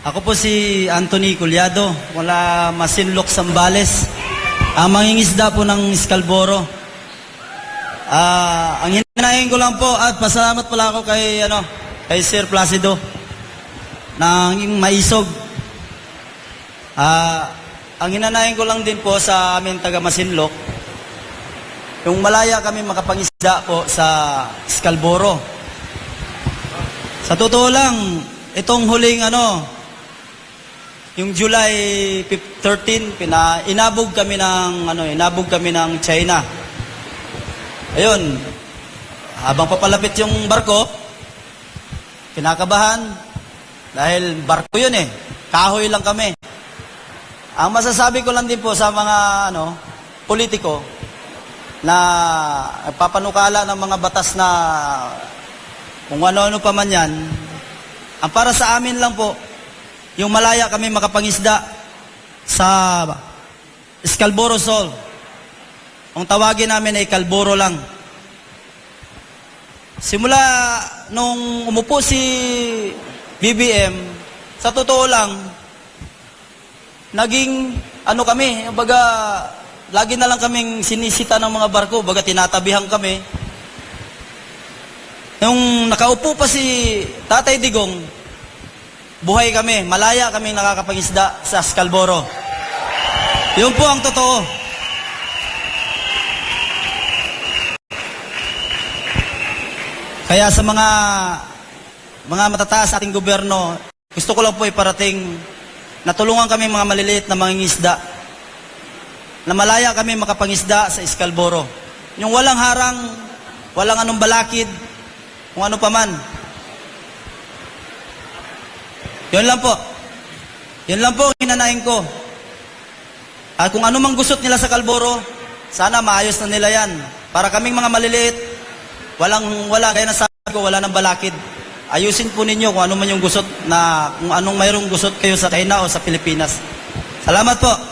Ako po si Anthony Culyado, wala Masinlok Sambales. Ang mangingisda po ng Scalboro. Ah, ang hinahin ko lang po at pasalamat pala ako kay ano, kay Sir Placido ng maisog. Ah, ang hinanahin ko lang din po sa amin taga Masinlok, yung malaya kami makapangisda po sa Scalboro. Sa totoo lang, itong huling ano, yung July 15 13, pina, inabog kami ng ano, inabog kami ng China. Ayun, habang papalapit yung barko, kinakabahan dahil barko yun eh. Kahoy lang kami. Ang masasabi ko lang din po sa mga ano, politiko na papanukala ng mga batas na kung ano-ano pa man yan, ang para sa amin lang po, yung malaya kami makapangisda sa Scalboro Sol. Ang tawagin namin ay Calboro lang. Simula nung umupo si BBM, sa totoo lang, naging ano kami, baga lagi na lang kaming sinisita ng mga barko, baga tinatabihan kami. Yung nakaupo pa si Tatay Digong, buhay kami, malaya kaming nakakapangisda sa Scalboro. Yun po ang totoo. Kaya sa mga mga matataas ating gobyerno, gusto ko lang po iparating na tulungan kami mga maliliit na mangingisda na malaya kami makapangisda sa Scalboro. Yung walang harang, walang anong balakid, kung ano pa man. Yun lang po. Yun lang po ang hinanain ko. At kung ano mang gusot nila sa Kalboro, sana maayos na nila yan. Para kaming mga maliliit, walang, wala, kaya nasabi ko, wala nang balakid. Ayusin po ninyo kung ano man yung gusot na, kung anong mayroong gusot kayo sa China o sa Pilipinas. Salamat po.